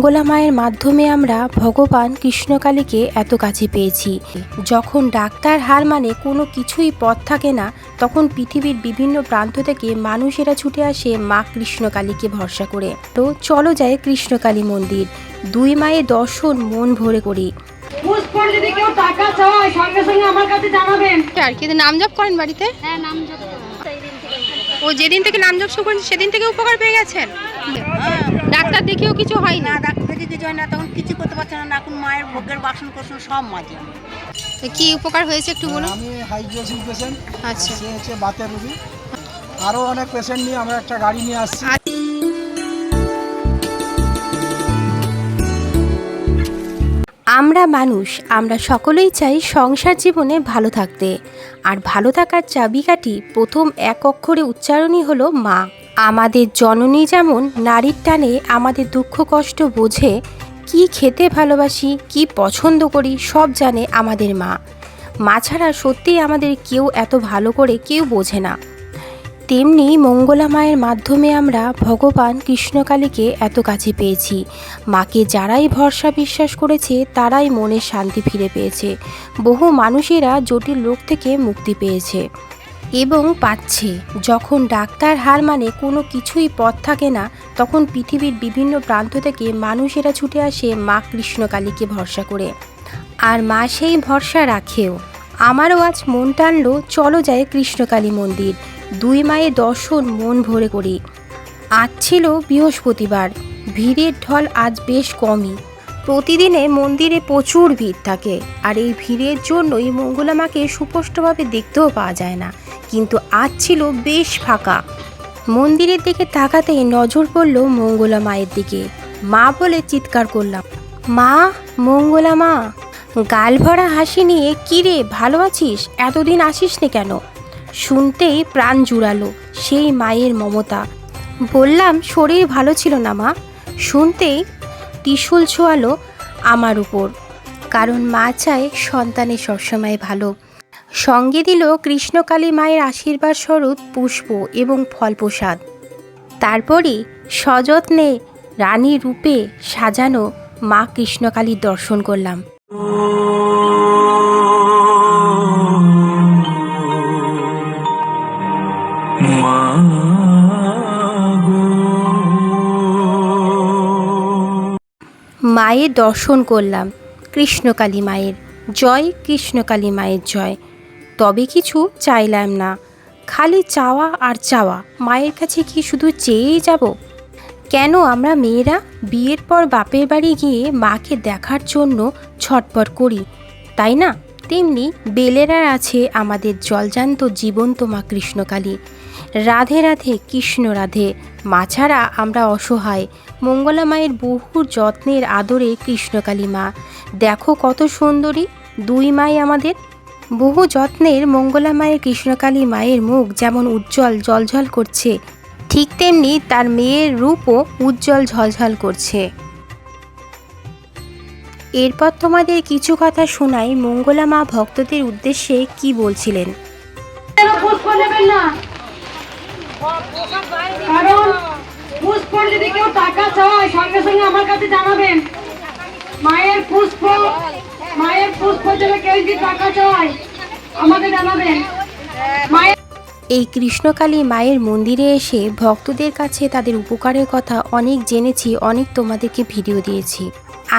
মঙ্গলা মায়ের মাধ্যমে আমরা ভগবান কৃষ্ণকালীকে এত কাছে পেয়েছি। যখন ডাক্তার হার মানে কোনো কিছুই পথ থাকে না তখন পৃথিবীর বিভিন্ন প্রান্ত থেকে মানুষেরা ছুটে আসে মা কৃষ্ণকালীকে ভরসা করে। তো চলো যায় কৃষ্ণকালী মন্দির। দুই মায়ের দর্শন মন ভরে করি। যদি কেউ টাকা চায় সঙ্গে সঙ্গে আমার কাছে জানাবেন। আর কি নাম জপ করেন বাড়িতে? হ্যাঁ নাম জপ ও যেদিন থেকে নাম জপ শুরু করেন সেদিন থেকে উপকার পেয়ে গেছেন? ডাক্তার দেখেও কিছু হয় না। ডাক্তার দেখে কিছু হয় না তখন কিছু করতে পারছে না। এখন মায়ের ভোগের বাসন কোসন সব মাঝে। কি উপকার হয়েছে একটু বলুন? আমি হাইড্রোসিস পেশেন্ট আচ্ছা। সে হচ্ছে বাতের রোগী। আরও অনেক পেশেন্ট নিয়ে আমরা একটা গাড়ি নিয়ে আসছি। আমরা মানুষ আমরা সকলেই চাই সংসার জীবনে ভালো থাকতে। আর ভালো থাকার চাবিকাঠি প্রথম এক অক্ষরে উচ্চারণই হলো মা। আমাদের জননী যেমন নারীর টানে আমাদের দুঃখ কষ্ট বোঝে, কি খেতে ভালোবাসি, কি পছন্দ করি, সব জানে আমাদের মা। মা ছাড়া সত্যিই আমাদের কেউ এত ভালো করে কেউ বোঝে না। তেমনি মঙ্গলা মায়ের মাধ্যমে আমরা ভগবান কৃষ্ণকালীকে এত কাছে পেয়েছি। মাকে যারাই ভরসা বিশ্বাস করেছে, তারাই মনের শান্তি ফিরে পেয়েছে। বহু মানুষেরা জটিল রোগ থেকে মুক্তি পেয়েছে। এবং পাচ্ছে। যখন ডাক্তার হার মানে কোনো কিছুই পথ থাকে না, তখন পৃথিবীর বিভিন্ন প্রান্ত থেকে মানুষেরা ছুটে আসে মা কৃষ্ণকালীকে ভরসা করে। আর মা সেই ভরসা রাখেও। আমারও আজ মন টানলো, চলো যায় কৃষ্ণকালী মন্দির। দুই মায়ের দর্শন মন ভরে করি। আজ ছিল বৃহস্পতিবার। ভিড়ের ঢল আজ বেশ কমই। প্রতিদিনে মন্দিরে প্রচুর ভিড় থাকে, আর এই ভিড়ের জন্যই মঙ্গলা মাকে সুস্পষ্টভাবে দেখতেও পাওয়া যায় না। কিন্তু আজ ছিল বেশ ফাঁকা। মন্দিরের দিকে তাকাতেই নজর পড়ল মঙ্গলা মায়ের দিকে। মা বলে চিৎকার করলাম, মা, মঙ্গলা মা, গাল ভরা হাসি নিয়ে কিরে ভালো আছিস? এতদিন আসিস নি কেন? শুনতেই প্রাণ জুড়ালো সেই মায়ের মমতা। বললাম, শরীর ভালো ছিল না মা। শুনতেই ত্রিশুল ছোয়ালো আমার উপর, কারণ মা চায় সন্তানে সবসময় ভালো। সঙ্গে দিল কৃষ্ণকালী মায়ের আশীর্বাদ স্বরূপ পুষ্প এবং ফলপ্রসাদ। তারপরই সযত্নে রানী রূপে সাজানো মা কৃষ্ণকালীর দর্শন করলাম। মায়ের দর্শন করলাম, কৃষ্ণকালী মায়ের। জয় কৃষ্ণকালী মায়ের জয়। তবে কিছু চাইলাম না। খালি চাওয়া আর চাওয়া। মায়ের কাছে কি শুধু চেয়েই যাব? কেন আমরা মেয়েরা বিয়ের পর বাপের বাড়ি গিয়ে মাকে দেখার জন্য ছটপট করি, তাই না? তেমনি বেলেরার আছে আমাদের জলজান্ত জীবন্ত মা কৃষ্ণকালী। রাধে রাধে, কৃষ্ণ রাধে। মা ছাড়া আমরা অসহায়। মঙ্গলা মায়ের বহু যত্নের আদরে কৃষ্ণকালী মা। দেখো কত সুন্দরী, দুই মাই আমাদের। বহু যত্নের মঙ্গলা মায়ের কৃষ্ণকালী মায়ের মুখ যেমন উজ্জ্বল জলঝল করছে, ঠিক তেমনি তার মেয়ের রূপও উজ্জ্বল ঝলঝল করছে। এরপর তোমাদের কিছু কথা শোনাই মঙ্গলা মা ভক্তদের উদ্দেশ্যে কি বলছিলেন। যদি কেউ টাকা চায়, সঙ্গে সঙ্গে আমার কাছে জানাবেন। মায়ের পুষ্প মায়ের পুষ্প কেউ যদি টাকা চায়, আমাকে জানাবেন। মায়ের এই কৃষ্ণকালী মায়ের মন্দিরে এসে ভক্তদের কাছে তাদের উপকারের কথা অনেক জেনেছি, অনেক তোমাদেরকে ভিডিও দিয়েছি।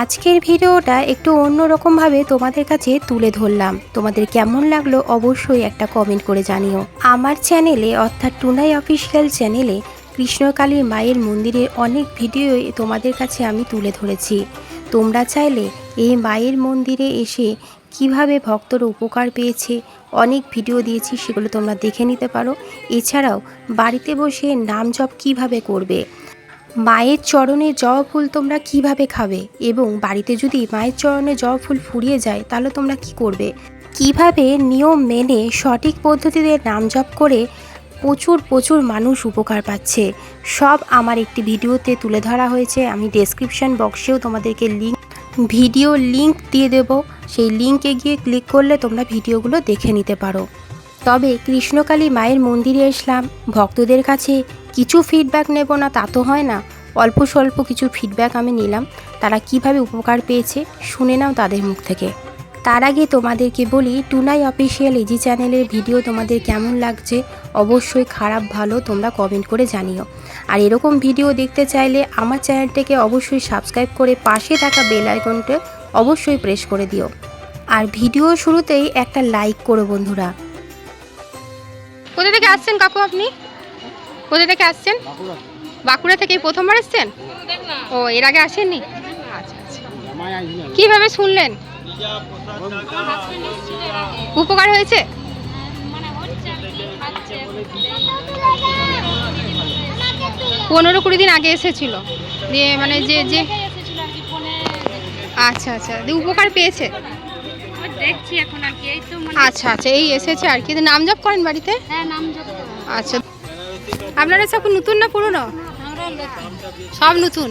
আজকের ভিডিওটা একটু অন্যরকমভাবে তোমাদের কাছে তুলে ধরলাম। তোমাদের কেমন লাগল অবশ্যই একটা কমেন্ট করে জানিও। আমার চ্যানেলে, অর্থাৎ টুনাই অফিসিয়াল চ্যানেলে কৃষ্ণকালীর মায়ের মন্দিরের অনেক ভিডিওই তোমাদের কাছে আমি তুলে ধরেছি। তোমরা চাইলে এই মায়ের মন্দিরে এসে কীভাবে ভক্তরা উপকার পেয়েছে, অনেক ভিডিও দিয়েছি, সেগুলো তোমরা দেখে নিতে পারো। এছাড়াও বাড়িতে বসে নাম জপ কীভাবে করবে, মায়ের চরণে জবা ফুল তোমরা কীভাবে খাবে এবং বাড়িতে যদি মায়ের চরণে জবা ফুল ফুরিয়ে যায়, তাহলে তোমরা কি করবে? কীভাবে নিয়ম মেনে সঠিক পদ্ধতিতে নাম জপ করে প্রচুর প্রচুর মানুষ উপকার পাচ্ছে। সব আমার একটি ভিডিওতে তুলে ধরা হয়েছে। আমি ডেসক্রিপশন বক্সেও তোমাদেরকে লিঙ্ক ভিডিও লিঙ্ক দিয়ে দেব। সেই লিঙ্কে গিয়ে ক্লিক করলে তোমরা ভিডিওগুলো দেখে নিতে পারো। তবে কৃষ্ণকালী মায়ের মন্দিরে এসলাম। ভক্তদের কাছে কিছু ফিডব্যাক নেব না, তা তো হয় না। অল্প স্বল্প কিছু ফিডব্যাক আমি নিলাম। তারা কীভাবে উপকার পেয়েছে, শুনে নাও তাদের মুখ থেকে। তার আগে তোমাদেরকে বলি টুনাই অফিসিয়াল এজি চ্যানেলের ভিডিও তোমাদের কেমন লাগছে? অবশ্যই খারাপ ভালো তোমরা কমেন্ট করে জানিও। আর এরকম ভিডিও দেখতে চাইলে আমার চ্যানেলটাকে অবশ্যই সাবস্ক্রাইব করে পাশে থাকা বেল আইকনটা অবশ্যই প্রেস করে দিও। আর ভিডিও শুরুতেই একটা লাইক করো বন্ধুরা। কোথা থেকে আসছেন কাকু আপনি? কোথা থেকে আসছেন? বাঁকুড়া থেকে প্রথমবার এসছেন? ও এর আগে আসেননি? আচ্ছা আচ্ছা। কীভাবে শুনলেন? উপকার হয়েছে? পনেরো কুড়ি দিন আগে এসেছিল। দিয়ে মানে যে যে আচ্ছা আচ্ছা দিয়ে উপকার পেয়েছে? আচ্ছা আচ্ছা এই এসেছে আর কি। নাম জপ করেন বাড়িতে? হ্যাঁ। আচ্ছা। আপনারা সব নতুন না পুরনো। সব নতুন?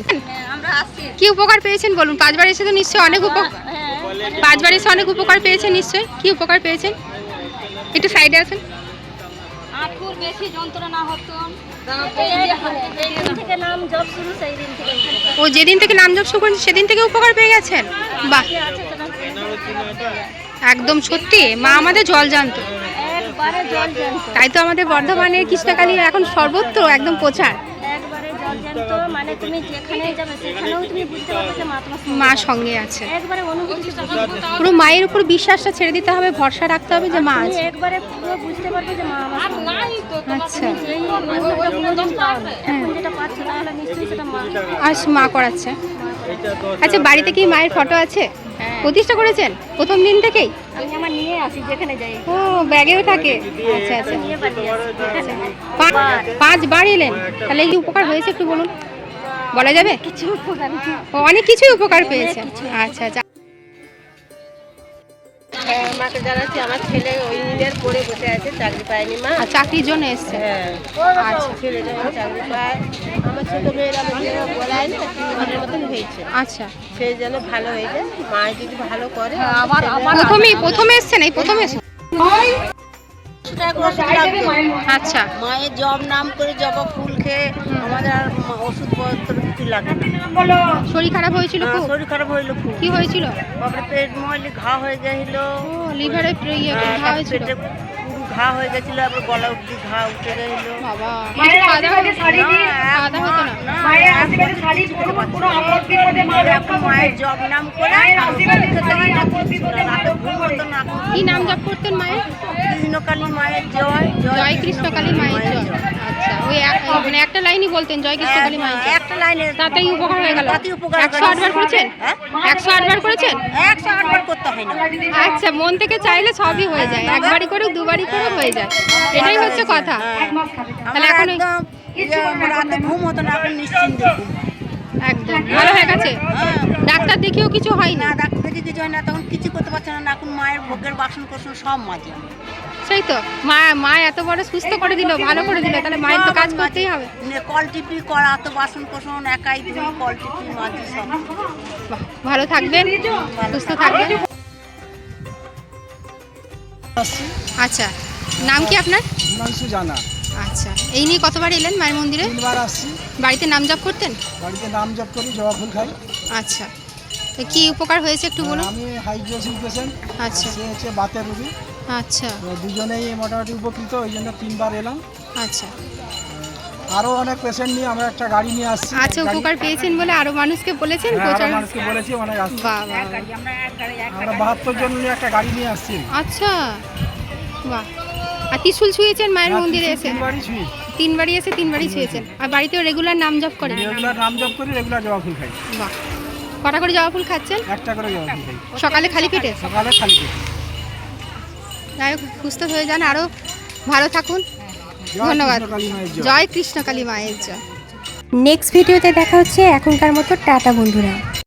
কি উপকার পেয়েছেন বলুন? পাঁচবার এসে তো নিশ্চয়ই অনেক উপকার পাঁচবার এসে অনেক উপকার পেয়েছেন নিশ্চয়ই? কি উপকার পেয়েছেন? একটু সাইডে বেশি যন্ত্রণা হতো। থেকে ও যেদিন থেকে নাম জপ শুরু করেছেন সেদিন থেকে উপকার পেয়ে গেছেন? বাহ। একদম সত্যি মা আমাদের জল জানতো। জল জানতো। তাই তো আমাদের বর্ধমানের কৃষ্ণকালী এখন সর্বত্র একদম প্রচার। মানে তুমি যেখানে যাবে সেখানেও তুমি বুঝতে পারবে যে মা তোমার সঙ্গে মা আছে। সঙ্গে আছে। একবারে অনুভূতি পুরো মায়ের উপর বিশ্বাসটা ছেড়ে দিতে হবে ভরসা রাখতে হবে যে মা আছে। একবারে পুরো বুঝতে পারবে যে মা আমার আচ্ছা। যেই অনুভবটা কোনোদিন পাওনি। এখন যেটা পাচ্ছ তাহলে নিশ্চয়ই সেটা মা আর মা করাচ্ছে। আচ্ছা বাড়িতে কি মায়ের ফটো আছে? প্রতিষ্ঠা করেছেন? প্রথম দিন থেকেই? আমি আমার নিয়ে আসি যেখানে যাই। ও ব্যাগেও থাকে? আচ্ছা আচ্ছা। পাঁচ পাঁচবার এলেন? তাহলে কি উপকার হয়েছে একটু বলুন। বলা যাবে? কিছু উপকার। ও অনেক কিছুই উপকার পেয়েছে আচ্ছা আচ্ছা। হ্যাঁ মাকে জানাচ্ছি আমার ছেলে ওই ইঞ্জিনিয়ার পড়ে বসে আছে চাকরি পায়নি মা। আর চাকরির জন্য এসছে? হ্যাঁ। আচ্ছা। ছেলে যখন চাকরি পায় আমার ছোট মেয়ের আমার বলায় না তিন মতন হয়েছে। আচ্ছা। সে যেন ভালো হয়ে যায় মা যদি ভালো করে প্রথমেই প্রথমে এসছেন এই প্রথমে এসছেন আচ্ছা। মায়ের জব নাম করে জবা ফুল খেয়ে আমাদের আর ওষুধপত্র কিছু লাগে না। শরীর খারাপ হয়েছিল হ্যাঁ, খুব? শরীর খারাপ হইল খুব। কি হয়েছিল? তারপরে পেট মহলে ঘা হয়ে গেছিল। ও লিভারে ইয়ে হ্যাঁ, ঘা হয়েছিল? ঘা হয়ে গেছিল আবার গলা অব্দি ঘা উঠে গেছিল। বাবা। শাড়ি হতো না? মায়ের আশীর্বাদে শাড়ি পরুন কোনো আপদ বিপদে মা রক্ষা মায়ের জব নাম করে আশীর্বাদে খেতে আপদ বিপদে মা রক্ষা হতো না কি নাম জপ করতেন মায়ের? কৃষ্ণকালী মায়ের জয় জয় কৃষ্ণকালী মায়ের জয়। ওই এক- মানে একটা লাইনই বলতেন জয় কৃষ্ণকালী মায়ের জয় একটা লাইনে তাতেই উপকার হয়ে গেল। তাতেই উপকার একশো আটবার করেছেন? হ্যাঁ? একশো আটবার করেছেন? একশো আটবার করতে হয় না আচ্ছা মন থেকে চাইলে সবই হয়ে যায়। একবারই করে দুবারই করে হয়ে যায়। এটাই হচ্ছে কথা। তাহলে আমার এখন ওই- একদম ইয়ে, আমার রাতে ঘুম হতো না এখন নিশ্চিন্তে ঘুম। একদম। ভালো হয়ে গেছে? হ্যাঁ। ডাক্তার দেখিয়েও কিছু হয়নি? না ডাক্তার দেখে কিছু না তখন কিছু করতে পারছে না এখন মায়ের ভোগের বাসন কোসন সব মাঝে সেই তো মা মা এত বড় সুস্থ করে দিল ভালো করে দিল তাহলে মায়ের তো কাজ করতেই হবে। কল টিপি করা তো বাসন কোসন একাই ধুই কল টিপি মাঝে সব। ভালো থাকবেন সুস্থ থাকবেন। আচ্ছা নাম কি আপনার? জানা। আচ্ছা এই নিয়ে কতবার এলেন মায়ের মন্দিরে? তিনবার আসছি। বাড়িতে নাম জপ করতেন? বাড়িতে নাম জপ করি জবা ফুল খাই। আচ্ছা। কি উপকার হয়েছে একটু বলুন? আমি হাইড্রোসিল পেশেন্ট আচ্ছা। সে হচ্ছে বাতের রুগী। আচ্ছা। তো দুজনেই মোটামুটি উপকৃত ওই জন্য তিনবার এলাম। আচ্ছা। আরও অনেক পেশেন্ট নিয়ে আমরা একটা গাড়ি নিয়ে আসছি। আচ্ছা উপকার পেয়েছেন বলে আরও মানুষকে বলেছেন হ্যাঁ, আরও প্রচার? মানুষকে বলেছি অনেক আসছে। আমরা বাহাত্তর জন নিয়ে একটা গাড়ি নিয়ে আসছি। আচ্ছা। বাহ। আর ত্রিশুল ছুঁয়েছেন মায়ের মন্দিরে এসে? তিনবারই ছুঁই। তিনবারই এসে তিনবারই ছুঁয়েছেন। আর বাড়িতেও রেগুলার নাম জপ করেন? রেগুলার নাম জপ করি রেগুলার জবা ফুল খাই। বাহ। কটা করে জবা ফুল খাচ্ছেন? একটা করে জবা ফুল খাই। সকালে খালি পেটে? সকালে খালি পেটে। যাই হোক সুস্থ হয়ে যান আরও ভালো থাকুন। ধন্যবাদ। জয়। কৃষ্ণ কালী মায়ের জয়। নেক্সট ভিডিওতে দেখা হচ্ছে এখনকার মতো টাটা বন্ধুরা।